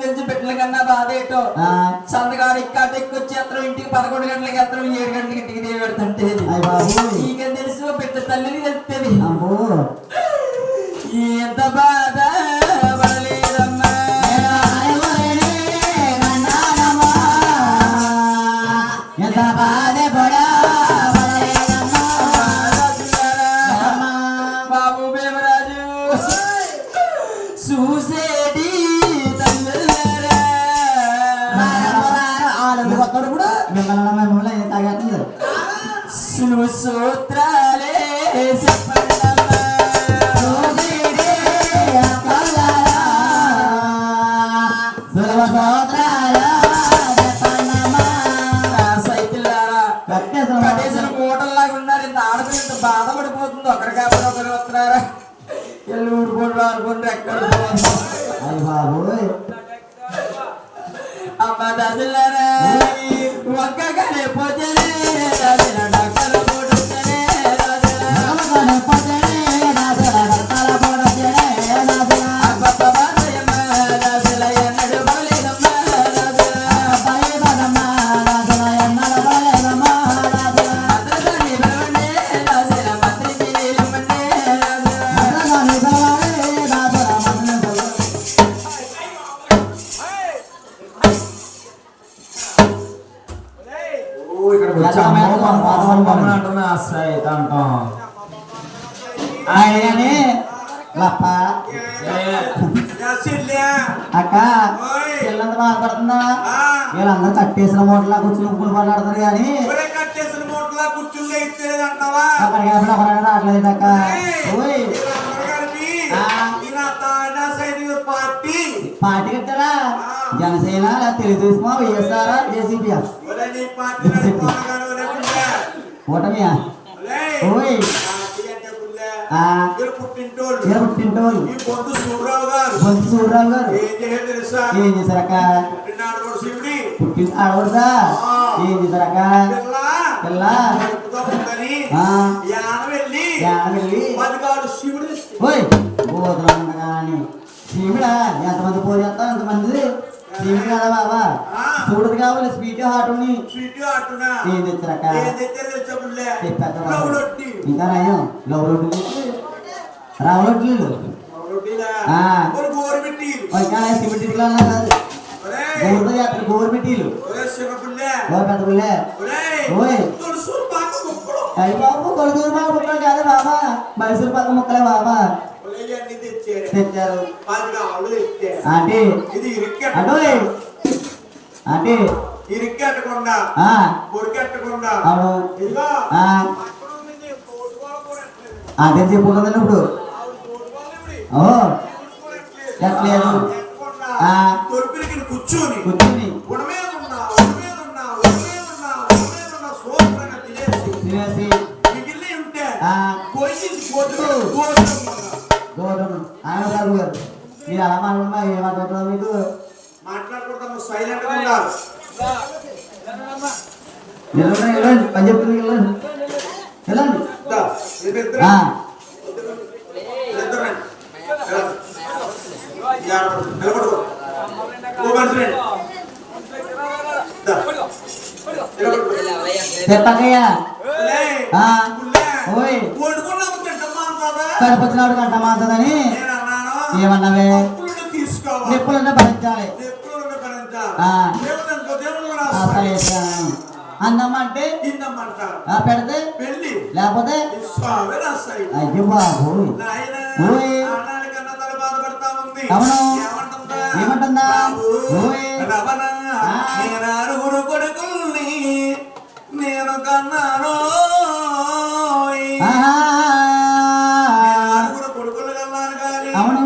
తెలిసి పెట్టిన కన్నా బాధ ఏంటో ఇక్కడ ఎక్కువచ్చి అతను ఇంటికి పదకొండు గంటలకి అతను ఏడు గంటలకి ఇంటికి దేవి పెడుతుంటే నీకేం తెలుసు? పెద్ద తల్లిని తెలుస్తుంది అమ్మో. ఎంత బాధ? కట్టేసిన మూటల్లాగా ఉన్నారు. ఇంత ఆడపిల్ల ఇంత బాధపడిపోతుంది ఒకరి కాబట్టి ఒకరు వస్తున్నారా? ఎల్లు ఊడుకోండి ఆడుకోండి ఎక్కడ అమ్మ దశలారా ఒక్కగానే పోతేనే రాజుల ఆయనగాని లప్ప. అక్క పిల్లంత బాధపడుతుందా? వీళ్ళందరూ కట్టేసిన మూటలా కూర్చుని ఉప్పులు పడాడుతారు కానీ కట్టేసిన మూటలా ఇచ్చేదంటావా అక్కడికి ఒకరైనా రావట్లేదు అక్క పార్టీ కట్టారా? జనసేన తెలుగుదేశమా వైఎస్ఆర్ జేసీపీఆ ఓటమియా ఓయ్. పుట్టింటోళ్ళు గారు. బొంతు గారు. ఏం తెలుసా? ఏం పుట్టినాడు కూడా శివుడి. పుట్టిన ఆడవడదా ఏం చేశారక్క పిల్ల. పిల్ల. కడుపుతో ఉందని ఆ. యాన వెళ్ళి యాన వెళ్ళి పదికాడు శివుడు ఓయ్ బోధన ఉండగాని శివుడా ఎంతమంది పోజేస్తావు ఎంతమంది? శివుడు కదా బాబా. చూడదు కావాలి స్వీట్ హాట్ని స్వీట్ అట్టునా ఏం తెచ్చారక్క ఏం తెచ్చారు చెప్పాక లవ్ రొట్టి. ఇంకా నయం లవ్ రొట్టెలు రావ రొట్టెలు లవ్ రొట్టిలా? ఆ. ఒక గోరు పెట్టి. ఇంకా సిమెంట్ ఇటుకలు అన్నా కాదు. గోరుతో చేస్తారు? గోరు పెట్టీలు ఒరే శివ పుల్లే. ఓ పెద్ద పిల్లే. ఒరే. ఓయ్. తులసు పాక కుక్కడు అయ్యి బాబు కొడుకు బాబు ముక్కలు కాదు బాబా. మైసూరు పక్క ముక్కలే బాబా. ఒరే ఇవన్నీ తెచ్చారు. ఇది ఇరిక్కెట్టకుండా ఆంటీ ఇరిక్కెట్టకుండా ఆ. కొరికెట్టకుండా అవును. ఇదిగో ఆ. అక్కడ ఉంది నీ తోడు కూడా కూడా ఎట్లేదు. అదే చెప్పు కదండి ఇప్పుడు ఎట్లేదు. కూర్చొని. కూర్చుని. మీద ఉన్నా ఉడ మీద ఉన్నా ఉడ మీద సైలెంట్ ఉన్నారు వెళ్ళండి వెళ్ళండి పని చెప్తుంది వెళ్ళండి వెళ్ళండి నిలబడుకో చెప్పకయ్యా కడుపుతున్నాడు కంట మాంతదని ఏమన్నావే? నిప్పులున్న భరించాలి. అన్నం అంటే పెడితే? పెళ్ళి లేకపోతే? అయ్యో ఏమంటుందా? రవణ కొడుకుల్ని నేను కన్నాను. కొడుకులు కన్నాను కానీ అవును.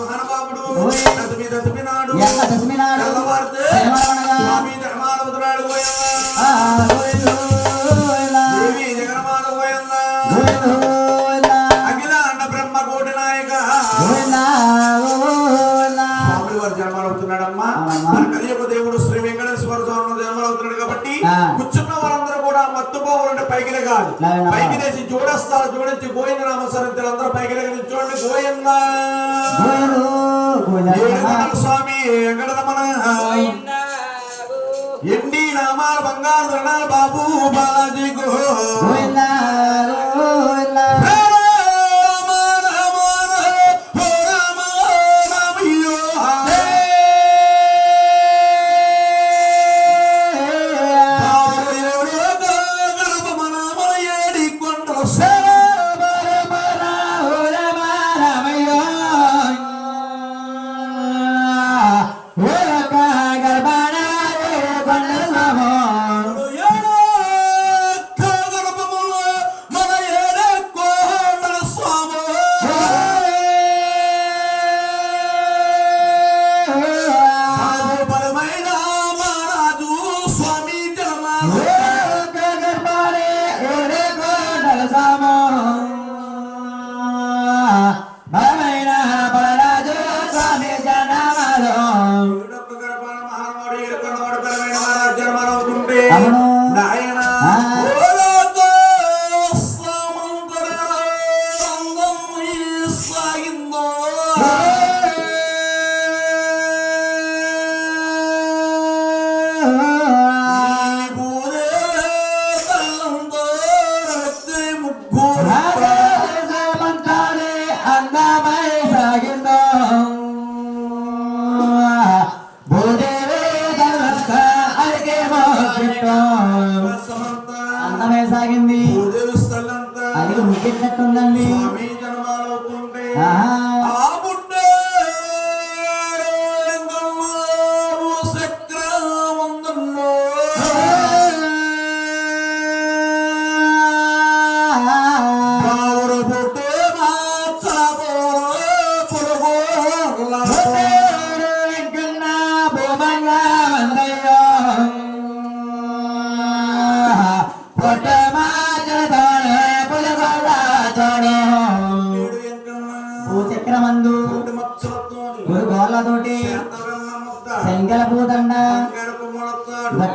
మహానుభావుడు మీద అడిగాడు పైకి తెచ్చి చూడస్తాను చూడొచ్చి గోవింద నామస్మరించారు అందరూ పైకి దగ్గర చూడండి గోవింద. స్వామి వెంకటరమణ. ఎండి నామాలు బంగారు బాబు బాలాజీ.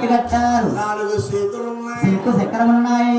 కట్టారు. నాలుగు చేతులు ఉన్నాయి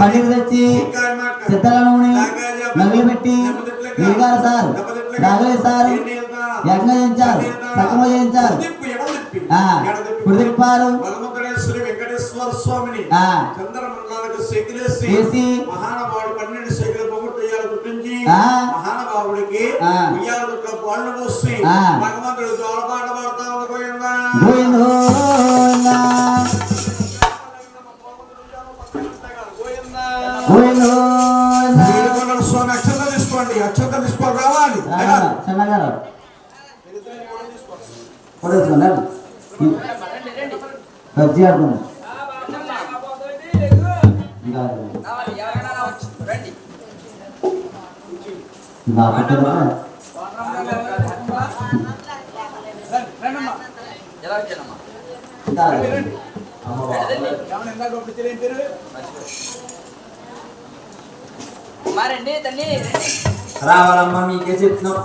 పండుగ తెచ్చి సిద్ధల నూనె నవ్వులు పెట్టి వీరుగారు సార్. రాఘవయ్య సార్. యజ్ఞ చేయించారు. వెంకటేశ్వర స్వామిని చంద్రమండలానికి మహానుభావుడు పన్నెండు పొగట్టు గుర్తించి. మహానుభావుడికి పాళ్ళు పోసి పట్టుకున్నా ఎలా వచ్చానమ్మా ఇంకా అమ్మ మారండి తల్లి రండి. రావాలమ్మా మీకే చెప్తున్నాం.